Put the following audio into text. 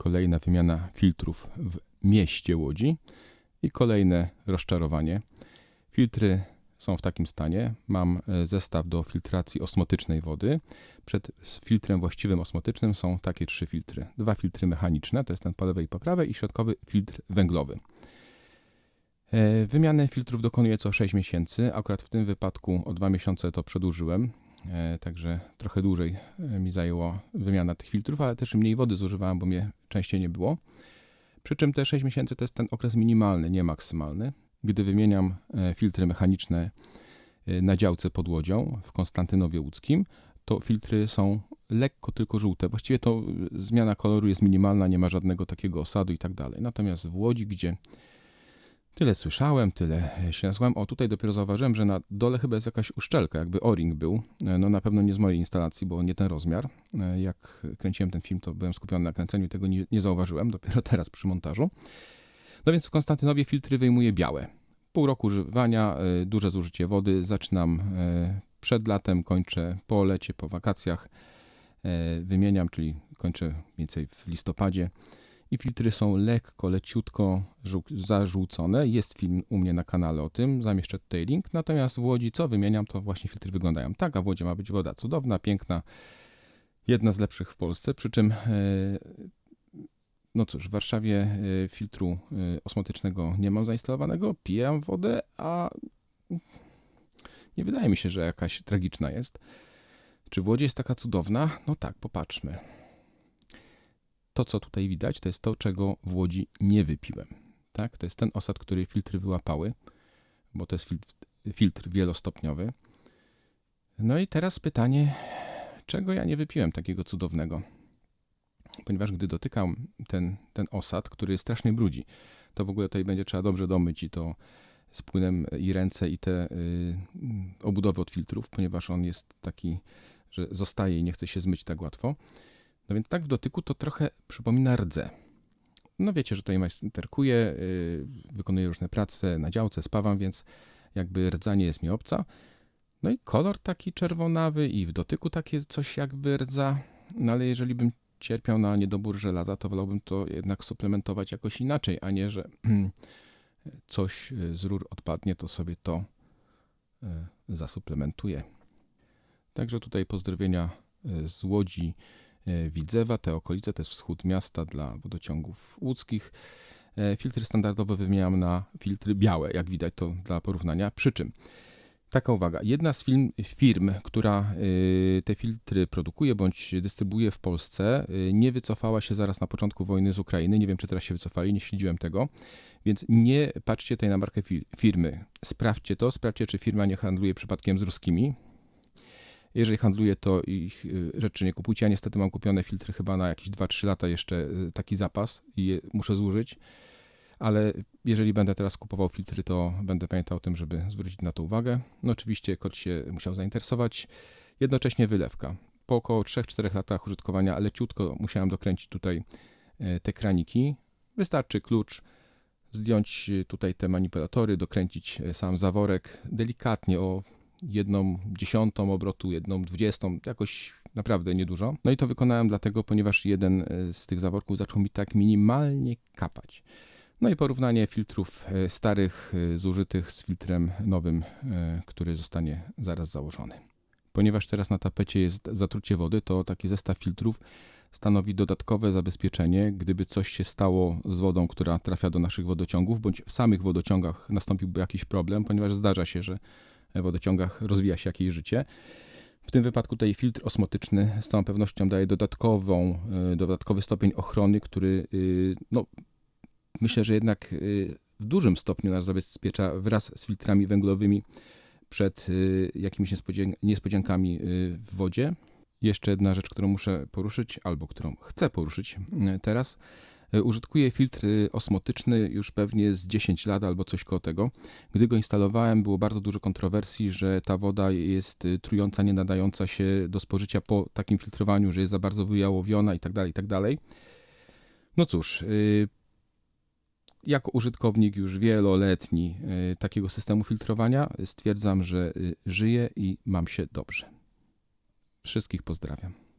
kolejna wymiana filtrów w mieście Łodzi i kolejne rozczarowanie. Filtry są w takim stanie. Mam e, zestaw do filtracji osmotycznej wody. Przed filtrem właściwym osmotycznym są takie trzy filtry. Dwa filtry mechaniczne, to jest ten po lewej i po prawej i środkowy filtr węglowy. E, Wymiany filtrów dokonuję co 6 miesięcy. Akurat w tym wypadku o 2 miesiące to przedłużyłem, także trochę dłużej e, mi zajęła wymiana tych filtrów, ale też mniej wody zużywałem, bo mnie częściej nie było. Przy czym te 6 miesięcy to jest ten okres minimalny, nie maksymalny. Gdy wymieniam e, filtry mechaniczne e, na działce pod Łodzią w Konstantynowie Łódzkim, to filtry są lekko tylko żółte. Właściwie to e, zmiana koloru jest minimalna, nie ma żadnego takiego osadu i tak dalej. Natomiast w Łodzi, gdzie tyle słyszałem, tyle e, się nasłuchałem, o tutaj dopiero zauważyłem, że na dole chyba jest jakaś uszczelka, jakby o-ring był. E, No na pewno nie z mojej instalacji, bo nie ten rozmiar. E, Jak kręciłem ten film, to byłem skupiony na kręceniu i tego nie, nie zauważyłem, dopiero teraz przy montażu. No więc w Konstantynowie filtry wyjmuję białe. Pół roku używania, y, duże zużycie wody. Zaczynam y, przed latem, kończę po lecie, po wakacjach. Wymieniam, czyli kończę mniej więcej w listopadzie. I filtry są lekko, leciutko zażółcone. Jest film u mnie na kanale o tym, zamieszczę tutaj link. Natomiast w Łodzi, co wymieniam, to właśnie filtry wyglądają tak, a w Łodzi ma być woda cudowna, piękna, jedna z lepszych w Polsce. Przy czym y, no cóż, w Warszawie y, filtru y, osmotycznego nie mam zainstalowanego, piję wodę, a nie wydaje mi się, że jakaś tragiczna jest. Czy w Łodzi jest taka cudowna? No tak, popatrzmy. To, co tutaj widać, to jest to, czego w Łodzi nie wypiłem. Tak? To jest ten osad, który filtry wyłapały, bo to jest filtr, filtr wielostopniowy. No i teraz pytanie, czego ja nie wypiłem takiego cudownego? ponieważ gdy dotykam ten, ten osad, który strasznie brudzi, to w ogóle tutaj będzie trzeba dobrze domyć i to z płynem i ręce i te y, obudowy od filtrów, ponieważ on jest taki, że zostaje i nie chce się zmyć tak łatwo. No więc tak w dotyku to trochę przypomina rdze. No wiecie, że tutaj majsterkuję, y, wykonuję różne prace na działce, spawam, więc jakby rdza nie jest mi obca. No i kolor taki czerwonawy i w dotyku takie coś jakby rdza, no ale jeżeli bym cierpiał na niedobór żelaza, to wolałbym to jednak suplementować jakoś inaczej, a nie, że coś y, z rur odpadnie, to sobie to y, zasuplementuję. Także tutaj pozdrowienia y, z Łodzi Widzewa, te okolice, to jest wschód miasta dla wodociągów łódzkich. E, Filtry standardowe wymieniam na filtry białe, jak widać to dla porównania. Przy czym Taka uwaga. Jedna z film, firm, która y, te filtry produkuje bądź dystrybuuje w Polsce, nie wycofała się zaraz na początku wojny z Ukrainy. Nie wiem, czy teraz się wycofali, nie śledziłem tego. Więc nie patrzcie tutaj na markę fi- firmy. Sprawdźcie to, sprawdźcie, czy firma nie handluje przypadkiem z ruskimi. Jeżeli handluje, to ich y, rzeczy nie kupujcie. Ja niestety mam kupione filtry chyba na jakieś 2-3 lata jeszcze y, taki zapas i muszę zużyć ale jeżeli będę teraz kupował filtry, to będę pamiętał o tym, żeby zwrócić na to uwagę. No oczywiście kot się musiał zainteresować. Jednocześnie wylewka. Po około 3-4 latach użytkowania leciutko musiałem dokręcić tutaj e, te kraniki. Wystarczy klucz, zdjąć e, tutaj te manipulatory, dokręcić e, sam zaworek delikatnie o jedną dziesiątą obrotu, jedną dwudziestą, jakoś naprawdę niedużo. No i to wykonałem dlatego, ponieważ jeden e, z tych zaworków zaczął mi tak minimalnie kapać. No i porównanie filtrów e, starych, e, zużytych z filtrem nowym, który zostanie zaraz założony. Ponieważ teraz na tapecie jest zatrucie wody, to taki zestaw filtrów stanowi dodatkowe zabezpieczenie, gdyby coś się stało z wodą, która trafia do naszych wodociągów, bądź w samych wodociągach nastąpiłby jakiś problem, ponieważ zdarza się, że wodociągach rozwija się jakieś życie. W tym wypadku tutaj filtr osmotyczny z całą pewnością daje dodatkową, e, dodatkowy stopień ochrony, który y, no, myślę, że jednak y, w dużym stopniu nas zabezpiecza wraz z filtrami węglowymi przed jakimiś niespodzian- niespodziankami w wodzie. Jeszcze jedna rzecz, którą muszę poruszyć, albo którą chcę poruszyć teraz. Y, Użytkuję filtr y, osmotyczny już pewnie z 10 lat albo coś koło tego. Gdy go instalowałem, było bardzo dużo kontrowersji, że ta woda jest y, trująca, nie nadająca się do spożycia po takim filtrowaniu, że jest za bardzo wyjałowiona i tak dalej, i tak. No cóż, y, jako użytkownik już wieloletni takiego systemu filtrowania stwierdzam, że żyję i mam się dobrze. Wszystkich pozdrawiam.